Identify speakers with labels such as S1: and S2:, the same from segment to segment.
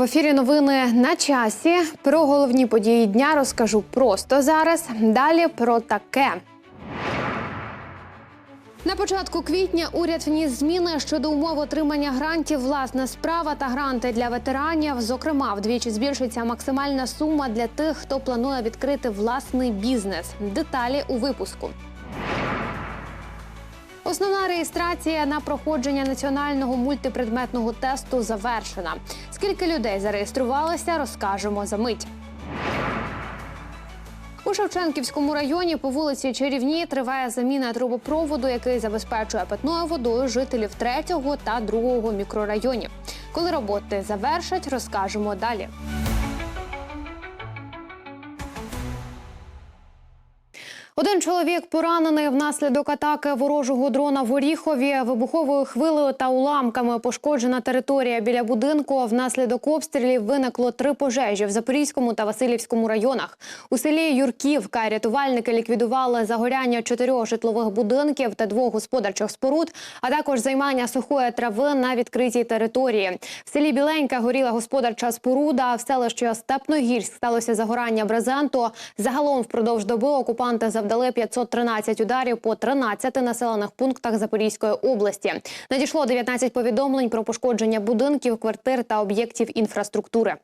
S1: в ефірі новини на часі. Про головні події дня розкажу просто зараз. Далі про таке. На початку квітня уряд вніс зміни щодо умов отримання грантів власна справа та гранти для ветеранів. Зокрема, вдвічі збільшиться максимальна сума для тих, хто планує відкрити власний бізнес. Деталі у випуску. Основна реєстрація на проходження національного мультипредметного тесту завершена. Скільки людей зареєструвалося, розкажемо за мить. У Шевченківському районі по вулиці Чарівній триває заміна трубопроводу, який забезпечує питною водою жителів третього та другого мікрорайонів. Коли роботи завершать, розкажемо далі. Один чоловік поранений внаслідок атаки ворожого дрона в Оріхові. Вибуховою хвилею та уламками пошкоджена територія біля будинку. Внаслідок обстрілів виникло три пожежі в Запорізькому та Васильівському районах. У селі Юрківка рятувальники ліквідували загоряння чотирьох житлових будинків та двох господарчих споруд, а також займання сухої трави на відкритій території. В селі Біленька горіла господарча споруда. В селищі Степногірськ сталося загорання брезенту. Загалом впродовж доби окупанти завдали 513 ударів по 13 населених пунктах Запорізької області. Надійшло 19 повідомлень про пошкодження будинків, квартир та об'єктів інфраструктури.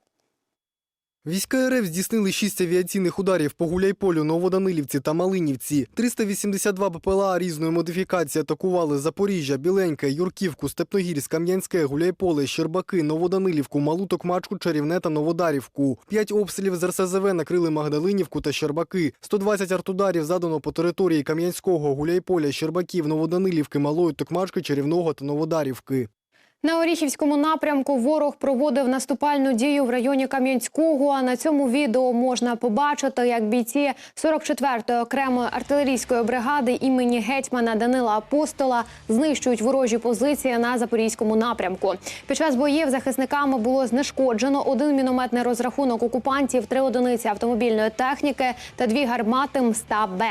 S2: Війська РФ здійснили шість авіаційних ударів по Гуляйполю, Новоданилівці та Малинівці. 382 БПЛА різної модифікації атакували Запоріжжя, Біленьке, Юрківку, Степногірськ, Кам'янське, Гуляйполе, Щербаки, Новоданилівку, Малу Токмачку, Чарівне та Новодарівку. П'ять обстрілів з РСЗВ накрили Магдалинівку та Щербаки. 120 артударів задано по території Кам'янського, Гуляйполя, Щербаків, Новоданилівки, Малої Токмачки, Чарівного та Новодарівки.
S1: На Оріхівському напрямку ворог проводив наступальну дію в районі Кам'янського. А на цьому відео можна побачити, як бійці 44-ї окремої артилерійської бригади імені гетьмана Данила Апостола знищують ворожі позиції на запорізькому напрямку. Під час боїв захисниками було знешкоджено один мінометний розрахунок окупантів, три одиниці автомобільної техніки та дві гармати МСТА Б.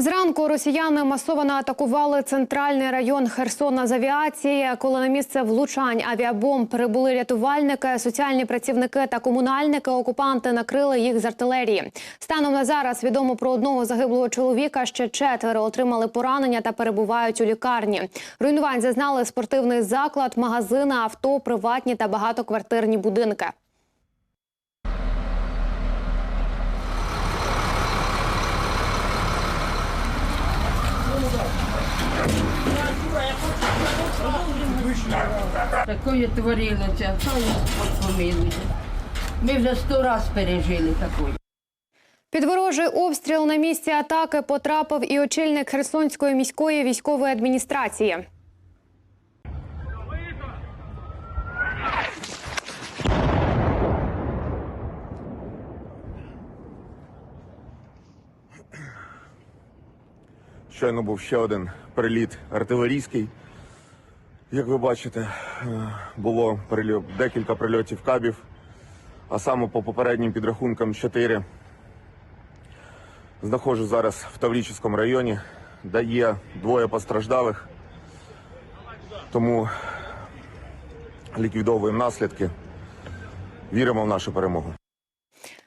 S1: Зранку росіяни масово атакували центральний район Херсона з авіації. Коли на місце влучань авіабомб прибули рятувальники, соціальні працівники та комунальники, окупанти накрили їх з артилерії. Станом на зараз відомо про одного загиблого чоловіка. Ще четверо отримали поранення та перебувають у лікарні. Руйнувань зазнали спортивний заклад, магазини, авто, приватні та багатоквартирні будинки.
S3: Такое творилося, Господь помилує. Ми вже сто раз пережили такое.
S1: Під ворожий обстріл на місці атаки потрапив і очільник Херсонської міської військової адміністрації.
S4: Щойно був ще один приліт артилерійський. Як ви бачите, е, було прильот, декілька прильотів кабів, а саме по попереднім підрахункам 4. Знаходжусь зараз в Таврічівському районі, де є двоє постраждалих, тому ліквідовуємо наслідки. Віримо в нашу перемогу.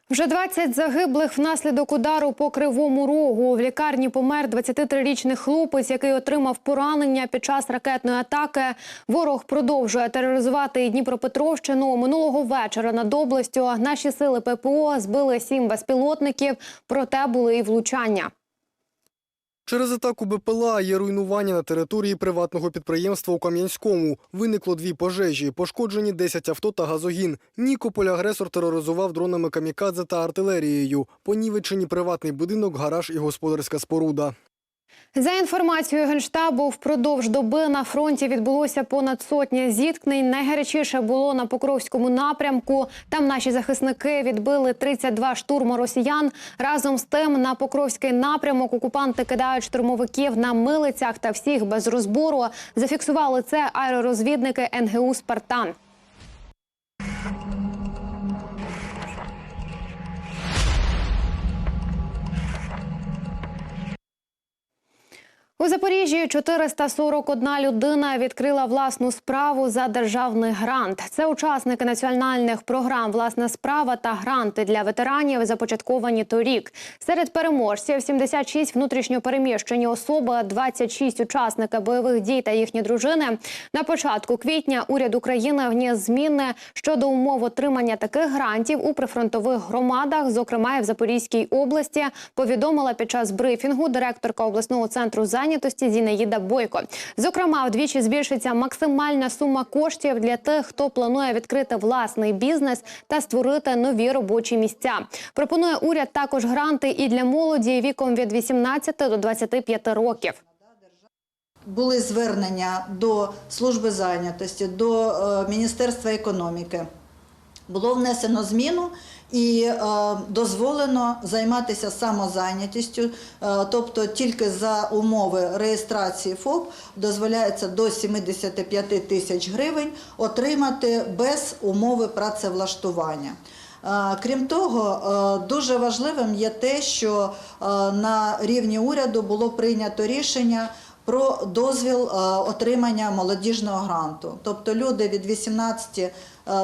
S1: Вже 20 загиблих внаслідок удару по кривому рогу. В лікарні помер 23-річний хлопець, який отримав поранення під час ракетної атаки. Ворог продовжує тероризувати Дніпропетровщину. Минулого вечора над областю наші сили ППО збили сім безпілотників, проте були і влучання.
S2: Через атаку БПЛА є руйнування на території приватного підприємства у Кам'янському. Виникло дві пожежі, пошкоджені 10 авто та газогін. Нікополь агресор тероризував дронами камікадзе та артилерією. Понівечені приватний будинок, гараж і господарська споруда.
S1: За інформацією генштабу, впродовж доби на фронті відбулося понад сотня зіткнень. Найгарячіше було на Покровському напрямку. Там наші захисники відбили 32 штурми росіян. Разом з тим на Покровський напрямок окупанти кидають штурмовиків на милицях та всіх без розбору. Зафіксували це аеророзвідники НГУ Спартан. У Запоріжжі 441 людина відкрила власну справу за державний грант. Це учасники національних програм Власна справа та гранти для ветеранів, започатковані торік. Серед переможців 76 внутрішньопереміщені особи, 26 учасники бойових дій та їхні дружини. На початку квітня уряд України вніс зміни щодо умов отримання таких грантів у прифронтових громадах, зокрема і в Запорізькій області. Повідомила під час брифінгу директорка обласного центру зайнятості Зінаїда Бойко. Зокрема, вдвічі збільшиться максимальна сума коштів для тих, хто планує відкрити власний бізнес та створити нові робочі місця. Пропонує уряд також гранти і для молоді віком від 18 до 25 років.
S5: Були звернення до служби зайнятості, до е, Міністерства економіки. Було внесено зміну і е, дозволено займатися самозайнятістю, е, тобто тільки за умови реєстрації ФОП дозволяється до 75 тисяч гривень отримати без умови працевлаштування. Е, Крім того, дуже важливим є те, що на рівні уряду було прийнято рішення про дозвіл е, отримання молодіжного гранту. Тобто люди від 18 е,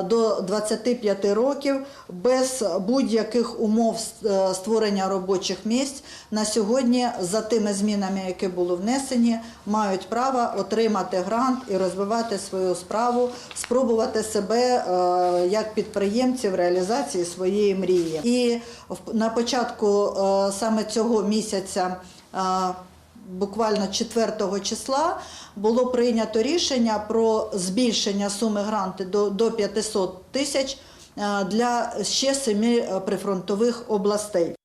S5: до 25 років без будь-яких умов е, створення робочих місць на сьогодні за тими змінами, які були внесені, мають право отримати грант і розвивати свою справу, спробувати себе як підприємці в реалізації своєї мрії. І на початку саме цього місяця. Буквально 4 числа було прийнято рішення про збільшення суми гранту до, до 500 тисяч е, для ще семи е, прифронтових областей.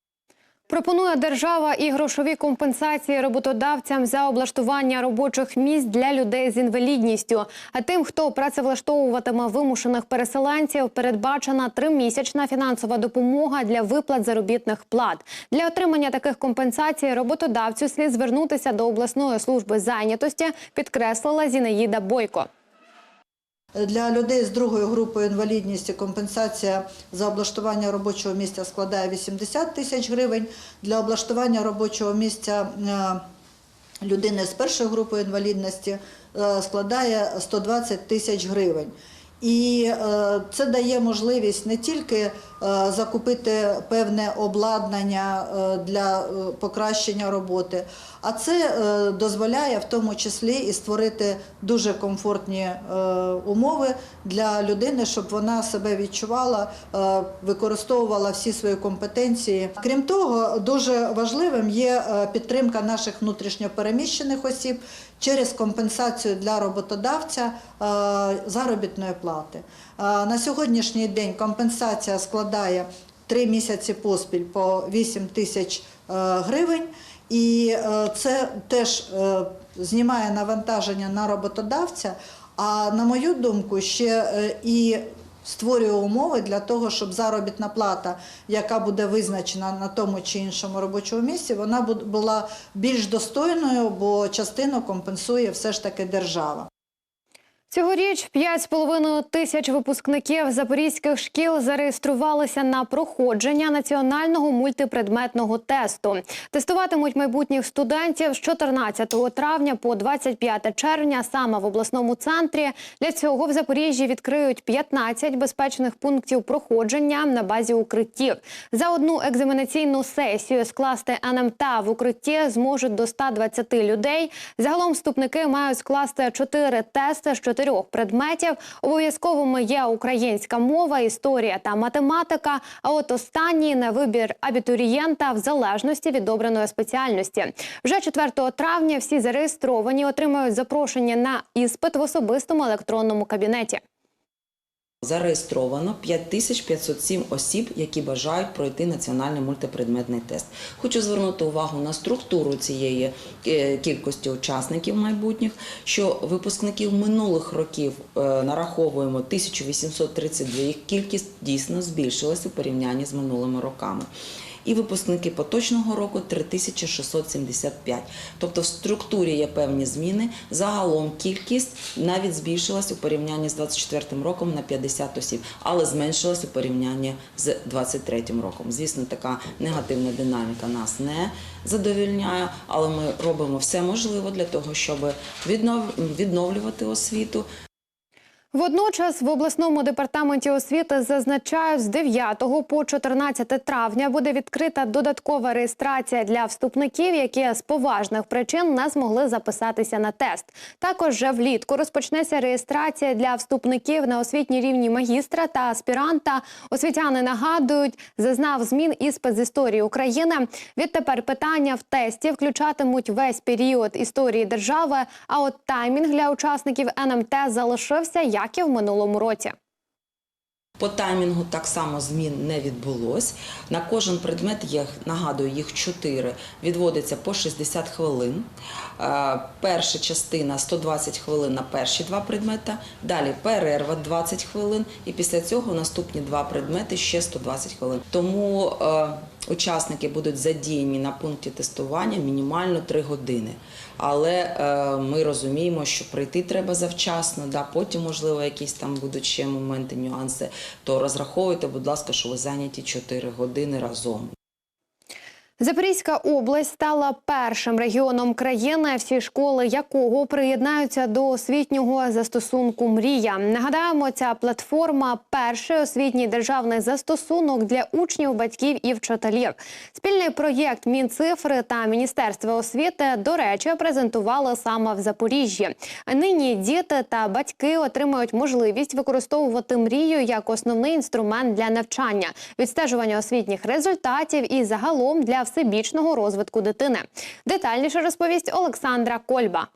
S1: Пропонує держава і грошові компенсації роботодавцям за облаштування робочих місць для людей з інвалідністю. А тим, хто працевлаштовуватиме вимушених переселенців, передбачена тримісячна фінансова допомога для виплат заробітних плат. Для отримання таких компенсацій роботодавцю слід звернутися до обласної служби зайнятості, підкреслила Зінаїда Бойко.
S5: Для людей з другою групою інвалідності компенсація за облаштування робочого місця складає 80 тисяч гривень. Для облаштування робочого місця е, людини з першою групою інвалідності е, складає 120 тисяч гривень. І е, це дає можливість не тільки закупити певне обладнання е, для е, покращення роботи, а це е, дозволяє в тому числі і створити дуже комфортні е, умови для людини, щоб вона себе відчувала, е, використовувала всі свої компетенції. Крім того, дуже важливим є е, підтримка наших внутрішньопереміщених осіб через компенсацію для роботодавця е, заробітної плати. Е, На сьогоднішній день компенсація складає три місяці поспіль по 8 тисяч е, гривень. І е, це теж е, знімає навантаження на роботодавця. А на мою думку, ще і створює умови для того, щоб заробітна плата, яка буде визначена на тому чи іншому робочому місці, вона була більш достойною, бо частину компенсує все ж таки держава.
S1: Цьогоріч 5,5 тисяч випускників запорізьких шкіл зареєструвалися на проходження національного мультипредметного тесту. Тестуватимуть майбутніх студентів з 14 травня по 25 червня саме в обласному центрі. Для цього в Запоріжжі відкриють 15 безпечних пунктів проходження на базі укриттів. За одну екзаменаційну сесію скласти НМТ в укритті зможуть до 120 людей. Загалом вступники мають скласти 4 тести з чотирьох предметів. Обов'язковими є українська мова, історія та математика. А от останній на вибір абітурієнта в залежності від обраної спеціальності. Вже 4 травня всі зареєстровані отримають запрошення на іспит в особистому електронному кабінеті.
S6: Зареєстровано 5507 осіб, які бажають пройти національний мультипредметний тест. Хочу звернути увагу на структуру цієї е, кількості учасників майбутніх, що випускників минулих років е, нараховуємо 1832, їх кількість дійсно збільшилася у порівнянні з минулими роками. І випускники поточного року 3675. Тобто в структурі є певні зміни. Загалом кількість навіть збільшилась у порівнянні з 24 роком на 50 осіб, але зменшилась у порівнянні з 23 роком. Звісно, така негативна динаміка нас не задовільняє, але ми робимо все можливе для того, щоб віднов- відновлювати освіту,
S1: Водночас в обласному департаменті освіти зазначають, з 9 по 14 травня буде відкрита додаткова реєстрація для вступників, які з поважних причин не змогли записатися на тест. Також вже влітку розпочнеться реєстрація для вступників на освітній рівні магістра та аспіранта. Освітяни нагадують, зазнав змін з історії України. Відтепер питання в тесті включатимуть весь період історії держави. А от таймінг для учасників НМТ залишився як і в минулому році.
S6: По таймінгу так само змін не відбулось. На кожен предмет я нагадую, їх чотири. Відводиться по 60 хвилин. Е, Перша частина 120 хвилин на перші два предмети. Далі перерва 20 хвилин. І після цього наступні два предмети ще 120 хвилин. Тому е, учасники будуть задіяні на пункті тестування мінімально 3 години. Але е, ми розуміємо, що прийти треба завчасно, да, потім, можливо, якісь там будуть ще моменти, нюанси, то розраховуйте, будь ласка, що ви зайняті 4 години разом.
S1: Запорізька область стала першим регіоном країни, всі школи якого приєднаються до освітнього застосунку Мрія. Нагадаємо, ця платформа перший освітній державний застосунок для учнів, батьків і вчителів. Спільний проєкт Мінцифри та Міністерства освіти, до речі, презентували саме в Запоріжжі. Нині діти та батьки отримають можливість використовувати мрію як основний інструмент для навчання, відстежування освітніх результатів і загалом для всебічного розвитку дитини. Детальніше розповість Олександра Кольба.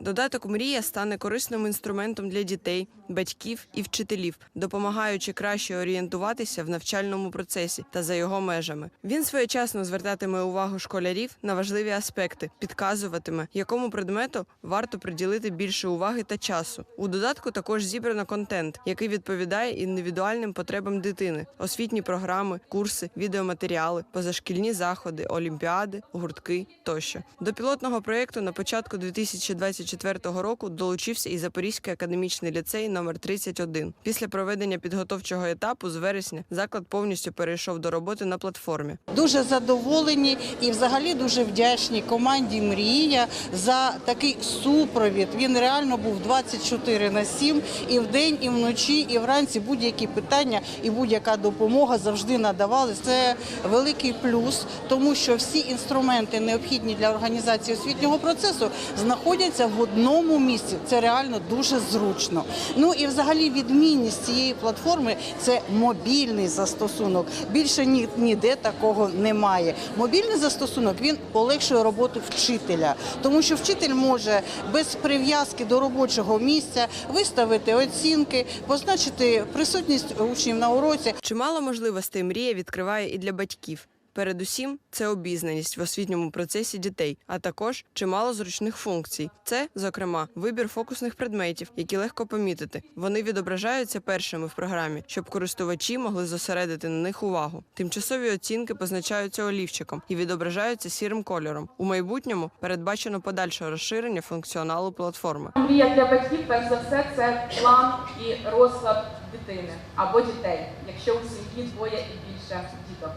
S7: Додаток Мрія стане корисним інструментом для дітей, батьків і вчителів, допомагаючи краще орієнтуватися в навчальному процесі та за його межами. Він своєчасно звертатиме увагу школярів на важливі аспекти, підказуватиме, якому предмету варто приділити більше уваги та часу. У додатку також зібрано контент, який відповідає індивідуальним потребам дитини, освітні програми, курси, відеоматеріали, позашкільні заходи, олімпіади, гуртки тощо. До пілотного проєкту на початку 2024 року долучився і Запорізький академічний ліцей номер 31. Після проведення підготовчого етапу з вересня заклад повністю перейшов до роботи на платформі.
S8: Дуже задоволені і взагалі дуже вдячні команді Мрія за такий супровід. Він реально був 24 на 7 і вдень, і вночі, і вранці будь-які питання і будь-яка допомога завжди надавали. Це великий плюс, тому що всі інструменти необхідні для організації освітнього процесу знаходяться в одному місці. Це реально дуже зручно. Ну і взагалі відмінність цієї платформи це мобільний застосунок. Більше ні, ніде такого немає. Мобільний застосунок він полегшує роботу вчителя, тому що вчитель може без прив'язки до робочого місця виставити оцінки, позначити присутність учнів на уроці.
S7: Чимало можливостей мрія відкриває і для батьків. Передусім, це обізнаність в освітньому процесі дітей, а також чимало зручних функцій. Це, зокрема, вибір фокусних предметів, які легко помітити. Вони відображаються першими в програмі, щоб користувачі могли зосередити на них увагу. Тимчасові оцінки позначаються олівчиком і відображаються сірим кольором. У майбутньому передбачено подальше розширення функціоналу платформи.
S9: Мрія для батьків, перш за все, це план і розклад дитини або дітей, якщо у сім'ї двоє і більше діток.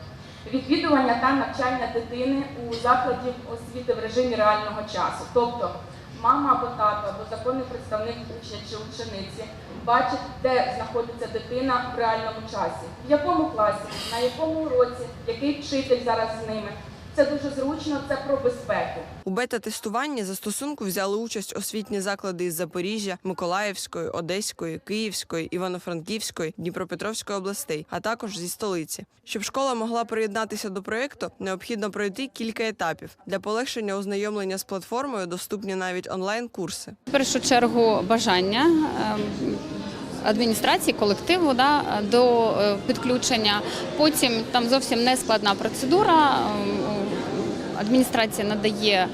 S9: Відвідування та навчання дитини у закладі освіти в режимі реального часу. Тобто мама або тато, або законний представник учня чи учениці бачить, де знаходиться дитина в реальному часі, в якому класі, на якому уроці, який вчитель зараз з ними. Це дуже зручно, це про безпеку.
S7: У бета-тестуванні застосунку взяли участь освітні заклади із Запоріжжя, Миколаївської, Одеської, Київської, Івано-Франківської, Дніпропетровської областей, а також зі столиці. Щоб школа могла приєднатися до проєкту, необхідно пройти кілька етапів. Для полегшення ознайомлення з платформою доступні навіть онлайн-курси.
S10: В першу чергу бажання ем, адміністрації, колективу да, до е, підключення. Потім там зовсім не складна процедура. Адміністрація надає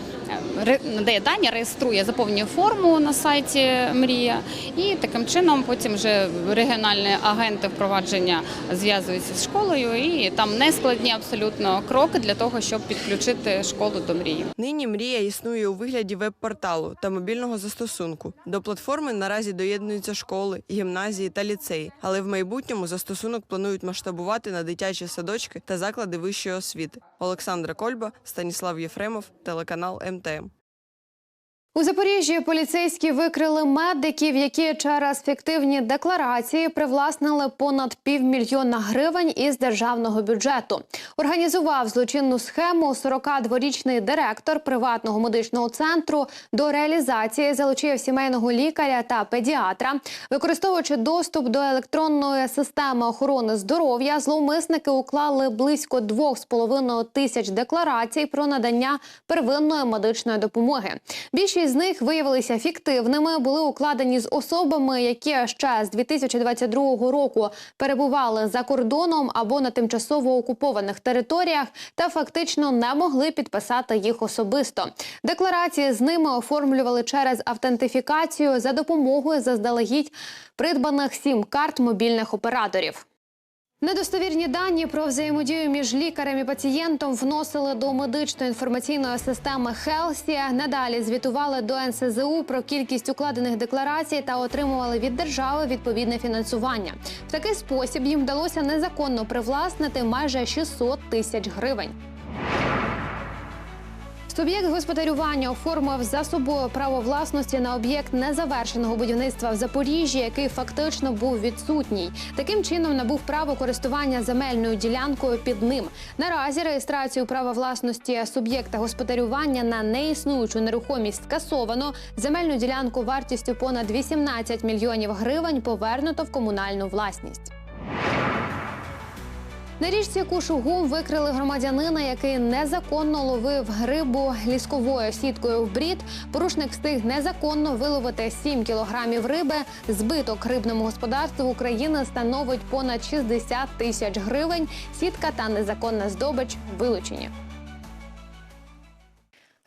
S10: надає дані, реєструє, заповнює форму на сайті Мрія, і таким чином потім вже регіональні агенти впровадження зв'язуються з школою, і там нескладні абсолютно кроки для того, щоб підключити школу до мрії.
S7: Нині мрія існує у вигляді веб-порталу та мобільного застосунку. До платформи наразі доєднуються школи, гімназії та ліцеї, але в майбутньому застосунок планують масштабувати на дитячі садочки та заклади вищої освіти. Олександра Кольба, Станіслав Єфремов, телеканал МТМ.
S1: У Запоріжжі поліцейські викрили медиків, які через фіктивні декларації привласнили понад півмільйона гривень із державного бюджету. Організував злочинну схему 42-річний директор приватного медичного центру. До реалізації залучив сімейного лікаря та педіатра. Використовуючи доступ до електронної системи охорони здоров'я, зловмисники уклали близько 2,5 тисяч декларацій про надання первинної медичної допомоги. З них виявилися фіктивними, були укладені з особами, які ще з 2022 року перебували за кордоном або на тимчасово окупованих територіях та фактично не могли підписати їх особисто. Декларації з ними оформлювали через автентифікацію за допомогою заздалегідь придбаних сім-карт мобільних операторів. Недостовірні дані про взаємодію між лікарем і пацієнтом вносили до медичної інформаційної системи Хелсі. Надалі звітували до НСЗУ про кількість укладених декларацій та отримували від держави відповідне фінансування. В такий спосіб їм вдалося незаконно привласнити майже 600 тисяч гривень. Суб'єкт господарювання оформив за собою право власності на об'єкт незавершеного будівництва в Запоріжжі, який фактично був відсутній. Таким чином набув право користування земельною ділянкою під ним. Наразі реєстрацію права власності суб'єкта господарювання на неіснуючу нерухомість скасовано. Земельну ділянку вартістю понад 18 мільйонів гривень повернуто в комунальну власність. На річці Кушугум викрили громадянина, який незаконно ловив грибу лісковою сіткою в брід. Порушник встиг незаконно виловити 7 кілограмів риби. Збиток рибному господарству України становить понад 60 тисяч гривень. Сітка та незаконна здобич вилучені.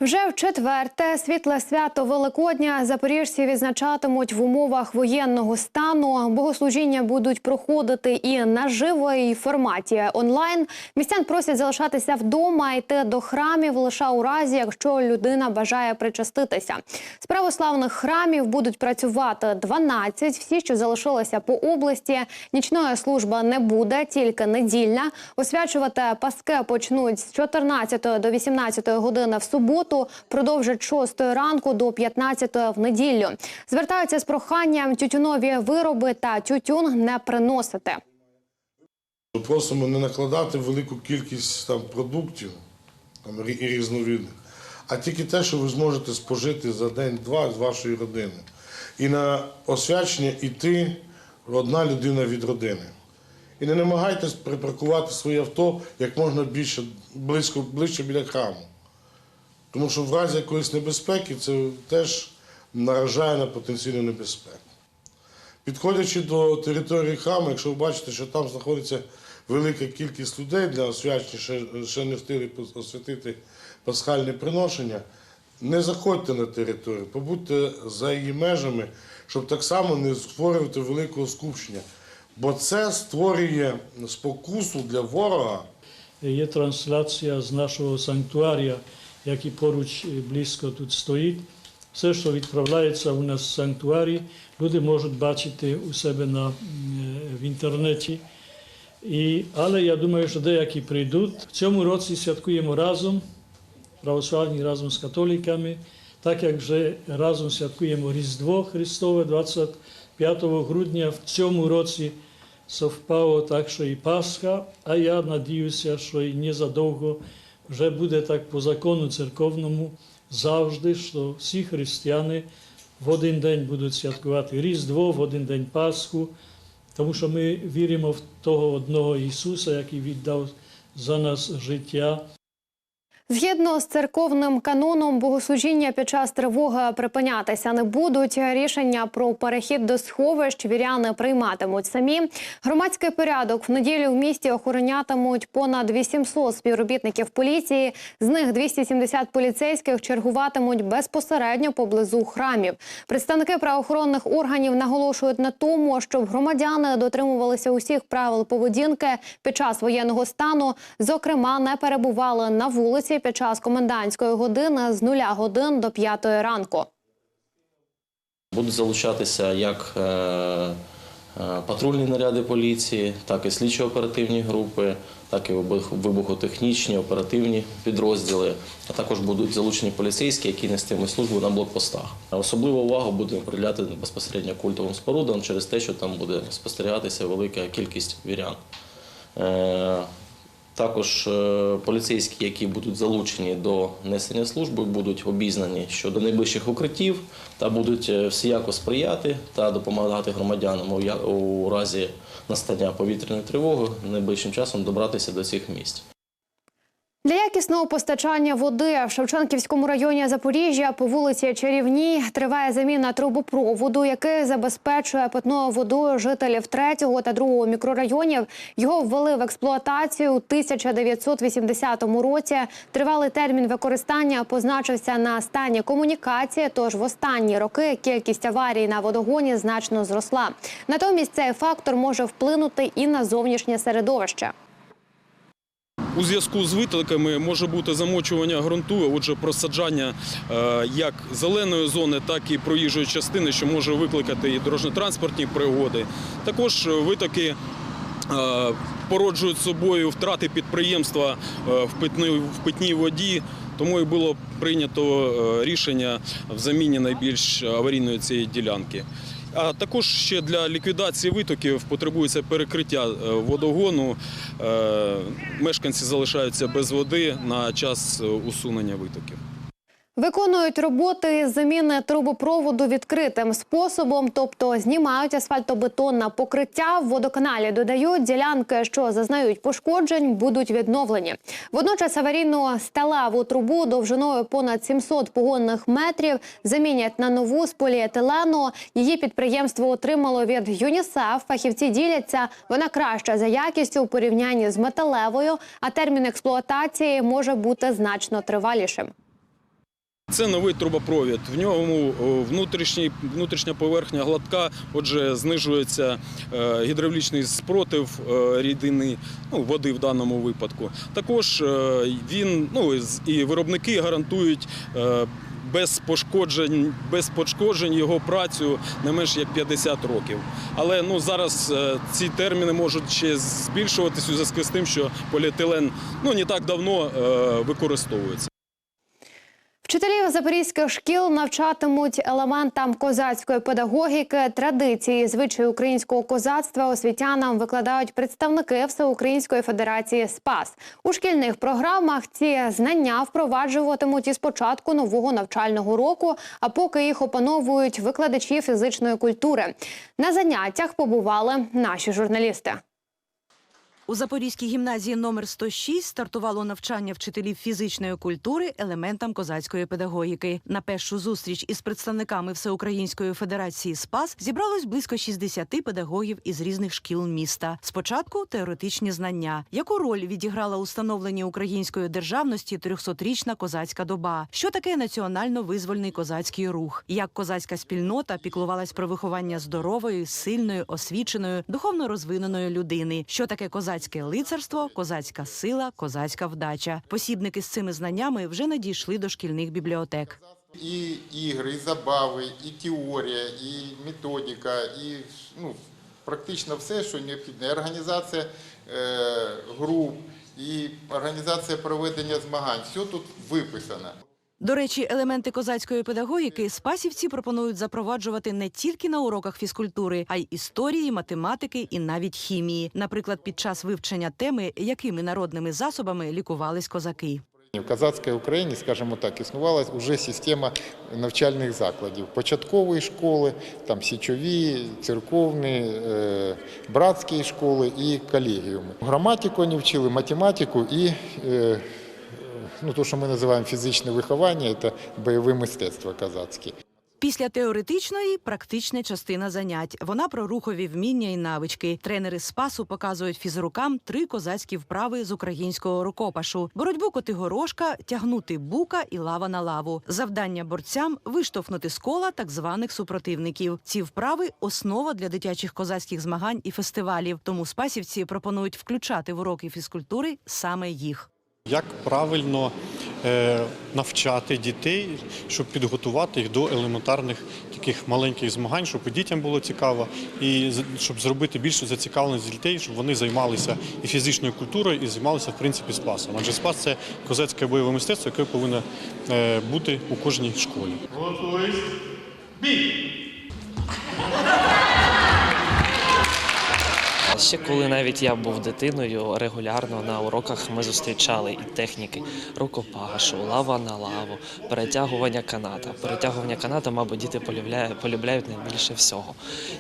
S1: Вже в четверте світле свято Великодня запоріжці відзначатимуть в умовах воєнного стану. Богослужіння будуть проходити і наживо, і в форматі онлайн. Містян просять залишатися вдома, йти до храмів лише у разі, якщо людина бажає причаститися. З православних храмів будуть працювати 12, всі, що залишилися по області. Нічної служби не буде, тільки недільна. Освячувати паски почнуть з 14 до 18 години в суботу. Продовжать з 6 ранку до 15 в неділю. Звертаються з проханням тютюнові вироби та тютюн не приносити.
S11: Просимо не накладати велику кількість там, продуктів там, і різновидних, а тільки те, що ви зможете спожити за день-два з вашої родини. І на освячення йти одна людина від родини. І не намагайтесь припаркувати своє авто як можна більше, близько, ближче біля храму. Тому що в разі якоїсь небезпеки це теж наражає на потенційну небезпеку. Підходячи до території храму, якщо ви бачите, що там знаходиться велика кількість людей для освячення, ще, ще не встигли освятити пасхальне приношення, не заходьте на територію, побудьте за її межами, щоб так само не створювати великого скупчення. Бо це створює спокусу для ворога
S12: Є трансляція з нашого санктуарія, який поруч близько тут стоїть. Все, що відправляється у нас в санктуарі, люди можуть бачити у себе на, в інтернеті. І, але я думаю, що деякі прийдуть. В цьому році святкуємо разом, православні разом з католиками, так як вже разом святкуємо Різдво Христове 25 грудня в цьому році совпало так, що і Пасха, а я надіюся, що і незадовго вже буде так по закону церковному завжди, що всі християни в один день будуть святкувати Різдво, в один день Пасху, тому що ми віримо в того одного Ісуса, який віддав за нас життя.
S1: Згідно з церковним каноном, богослужіння під час тривоги припинятися не будуть. Рішення про перехід до сховищ віряни прийматимуть самі. Громадський порядок в неділю в місті охоронятимуть понад 800 співробітників поліції. З них 270 поліцейських чергуватимуть безпосередньо поблизу храмів. Представники правоохоронних органів наголошують на тому, щоб громадяни дотримувалися усіх правил поведінки під час воєнного стану. Зокрема, не перебували на вулиці під час комендантської години з нуля годин до п'ятої ранку.
S13: Будуть залучатися як е, е, патрульні наряди поліції, так і слідчо-оперативні групи, так і вибухотехнічні оперативні підрозділи, а також будуть залучені поліцейські, які нестимуть службу на блокпостах. Особливу увагу будемо приділяти безпосередньо культовим спорудам через те, що там буде спостерігатися велика кількість вірян. Також е, поліцейські, які будуть залучені до несення служби, будуть обізнані щодо найближчих укриттів та будуть е, всіяко сприяти та допомагати громадянам у разі настання повітряної тривоги найближчим часом добратися до цих місць.
S1: Для якісного постачання води в Шевченківському районі Запоріжжя по вулиці Чарівній триває заміна трубопроводу, який забезпечує питною водою жителів 3 та 2 мікрорайонів. Його ввели в експлуатацію у 1980 році. Тривалий термін використання позначився на стані комунікації. Тож в останні роки кількість аварій на водогоні значно зросла. Натомість цей фактор може вплинути і на зовнішнє середовище.
S14: У зв'язку з витоками може бути замочування ґрунту, отже, просаджання е, як зеленої зони, так і проїжджої частини, що може викликати і дорожньо-транспортні пригоди. Також е, витоки е, породжують собою втрати підприємства в питній, в питній воді. Тому і було прийнято рішення в заміні найбільш аварійної цієї ділянки. А також ще для ліквідації витоків потребується перекриття е, водогону. Е, Мешканці залишаються без води на час е, усунення витоків.
S1: Виконують роботи заміни трубопроводу відкритим способом, тобто знімають асфальтобетонне покриття. В водоканалі додають ділянки, що зазнають пошкоджень, будуть відновлені. Водночас аварійну сталеву трубу довжиною понад 700 погонних метрів замінять на нову з поліетилену. Її підприємство отримало від ЮНІСЕФ. Фахівці діляться. Вона краща за якістю у порівнянні з металевою, а термін експлуатації може бути значно тривалішим.
S14: Це новий трубопровід. В ньому внутрішня поверхня гладка, отже, знижується е, гідравлічний спротив е, рідини, ну, води в даному випадку. Також е, він, ну, і виробники гарантують без пошкоджень, без пошкоджень його працю не менш як 50 років. Але ну, зараз ці терміни можуть ще збільшуватись у зв'язку з тим, що поліетилен ну, не так давно використовується.
S1: Вчителів запорізьких шкіл навчатимуть елементам козацької педагогіки, традиції, звичаї українського козацтва освітянам викладають представники Всеукраїнської федерації СПАС. У шкільних програмах ці знання впроваджуватимуть із початку нового навчального року, а поки їх опановують викладачі фізичної культури. На заняттях побували наші журналісти.
S15: У Запорізькій гімназії номер 106 стартувало навчання вчителів фізичної культури елементам козацької педагогіки. На першу зустріч із представниками Всеукраїнської федерації СПАС зібралось близько 60 педагогів із різних шкіл міста. Спочатку теоретичні знання, яку роль відіграла у становленні української державності 300-річна козацька доба, що таке національно-визвольний козацький рух, як козацька спільнота піклувалась про виховання здорової, сильної, освіченої, духовно розвиненої людини, що таке козацьке лицарство, козацька сила, козацька вдача. Посібники з цими знаннями вже надійшли до шкільних бібліотек.
S16: і ігри, і забави, і теорія, і методика, і ну, практично все, що необхідно. І Організація е, груп, і організація проведення змагань. Все тут виписано.
S15: До речі, елементи козацької педагогіки спасівці пропонують запроваджувати не тільки на уроках фізкультури, а й історії, математики і навіть хімії. Наприклад, під час вивчення теми, якими народними засобами лікувались козаки.
S16: В козацькій Україні, скажімо так, існувала вже система навчальних закладів. Початкової школи, там січові, церковні, е, братські школи і колегіуми. Граматику вони вчили, математику і е, ну, то, що ми називаємо фізичне виховання, це бойове мистецтво козацьке.
S15: Після теоретичної практична частина занять. Вона про рухові вміння і навички. Тренери спасу показують фізрукам три козацькі вправи з українського рукопашу: боротьбу котигорошка, тягнути бука і лава на лаву. Завдання борцям виштовхнути з кола так званих супротивників. Ці вправи основа для дитячих козацьких змагань і фестивалів. Тому спасівці пропонують включати в уроки фізкультури саме їх.
S17: Як правильно е, навчати дітей, щоб підготувати їх до елементарних таких маленьких змагань, щоб дітям було цікаво, і щоб зробити більшу зацікавленість дітей, щоб вони займалися і фізичною культурою, і займалися в принципі спасом. Адже спас це козацьке бойове мистецтво, яке повинно е, бути у кожній школі.
S11: Готуйсь. Бій!
S18: Ще коли навіть я був дитиною, регулярно на уроках ми зустрічали і техніки рукопашу, лава на лаву, перетягування каната. Перетягування каната, мабуть, діти полюбляють, найбільше всього.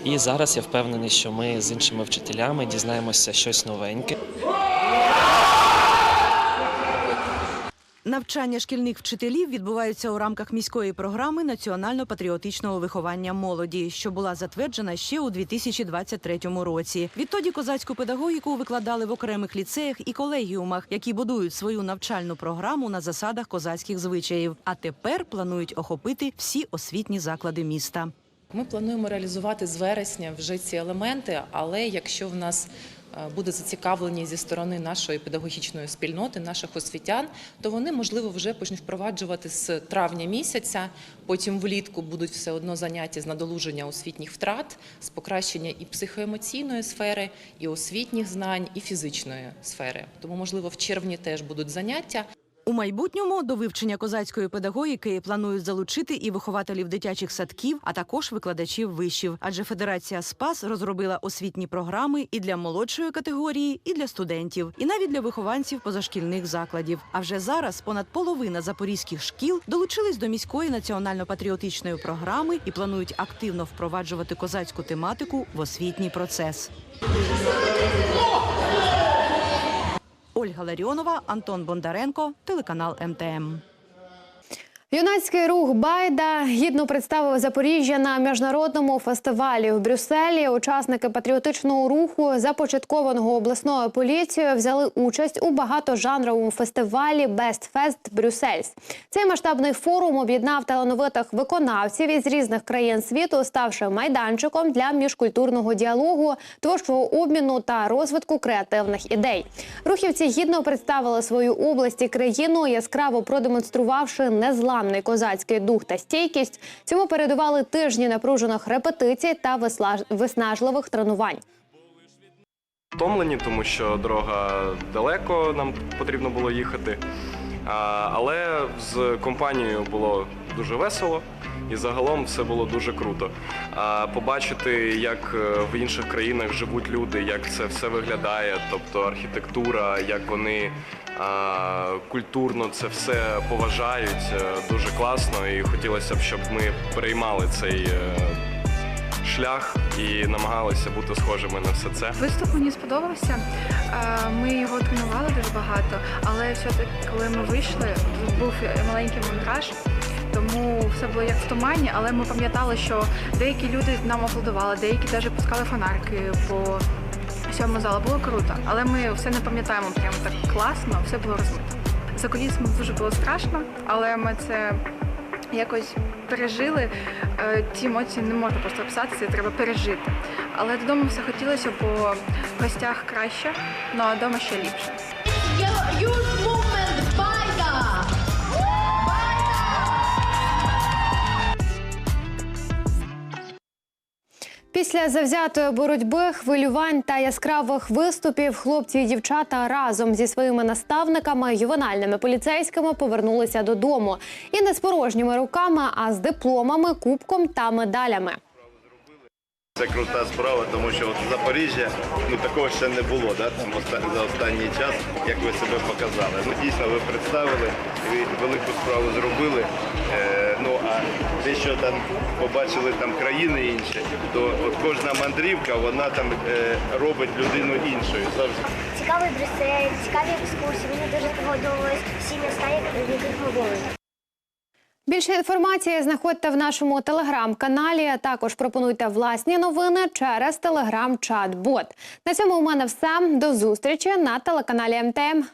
S18: І зараз я впевнений, що ми з іншими вчителями дізнаємося щось новеньке.
S15: Навчання шкільних вчителів відбуваються у рамках міської програми національно-патріотичного виховання молоді, що була затверджена ще у 2023 році. Відтоді козацьку педагогіку викладали в окремих ліцеях і колегіумах, які будують свою навчальну програму на засадах козацьких звичаїв. А тепер планують охопити всі освітні заклади міста.
S19: Ми плануємо реалізувати з вересня вже ці елементи, але якщо в нас буде зацікавлені зі сторони нашої педагогічної спільноти, наших освітян, то вони можливо вже почнуть впроваджувати з травня місяця. Потім влітку будуть все одно заняття з надолуження освітніх втрат, з покращення і психоемоційної сфери, і освітніх знань, і фізичної сфери. Тому, можливо, в червні теж будуть заняття.
S15: У майбутньому до вивчення козацької педагогіки планують залучити і вихователів дитячих садків, а також викладачів вишів. Адже Федерація СПАС розробила освітні програми і для молодшої категорії, і для студентів, і навіть для вихованців позашкільних закладів. А вже зараз понад половина запорізьких шкіл долучились до міської національно-патріотичної програми і планують активно впроваджувати козацьку тематику в освітній процес. Ольга Ларіонова, Антон Бондаренко, телеканал МТМ.
S1: Юнацький рух Байда гідно представив Запоріжжя на міжнародному фестивалі в Брюсселі. Учасники патріотичного руху, започаткованого обласною поліцією, взяли участь у багатожанровому фестивалі Fest Брюссельс. Цей масштабний форум об'єднав талановитих виконавців із різних країн світу, ставши майданчиком для міжкультурного діалогу, творчого обміну та розвитку креативних ідей. Рухівці гідно представили свою область і країну, яскраво продемонструвавши незламний козацький дух та стійкість. Цьому передували тижні напружених репетицій та виснажливих тренувань.
S20: втомлені, тому що дорога далеко, нам потрібно було їхати. Але з компанією було дуже весело і загалом все було дуже круто. А Побачити, як е, в інших країнах живуть люди, як це все виглядає, тобто архітектура, як вони а, культурно це все поважають, е, дуже класно. І хотілося б, щоб ми переймали цей. е, Шлях і намагалися бути схожими на все це.
S21: Виступ мені сподобався. Ми його тренували дуже багато, але все-таки, коли ми вийшли, був маленький монтаж, тому все було як в тумані, але ми пам'ятали, що деякі люди нам аплодували, деякі навіть пускали фонарики по всьому залу. Було круто, але ми все не пам'ятаємо прямо так класно, все було розмито. За кулісами дуже було страшно, але ми це якось пережили. Е, Ті емоції не можна просто описати, це треба пережити. Але додому все хотілося, бо в гостях краще, ну а вдома ще ліпше.
S1: Після завзятої боротьби, хвилювань та яскравих виступів хлопці і дівчата разом зі своїми наставниками, ювенальними поліцейськими повернулися додому. І не з порожніми руками, а з дипломами, кубком та медалями.
S22: Це крута справа, тому що от Запоріжжя ну такого ще не було, да, там за останній час, як ви себе показали. Ну дійсно ви представили, ви велику справу зробили. Е, ну а те, що там побачили там країни інші, то от кожна мандрівка, вона там е, робить людину іншою. Завжди.
S23: Цікавий Брюссель, цікаві екскурсії. Мені дуже сподобалось всі міста, яких ми були.
S1: Більше інформації знаходьте в нашому телеграм-каналі. Також пропонуйте власні новини через телеграм-чат-бот. На цьому у мене все. До зустрічі на телеканалі МТМ.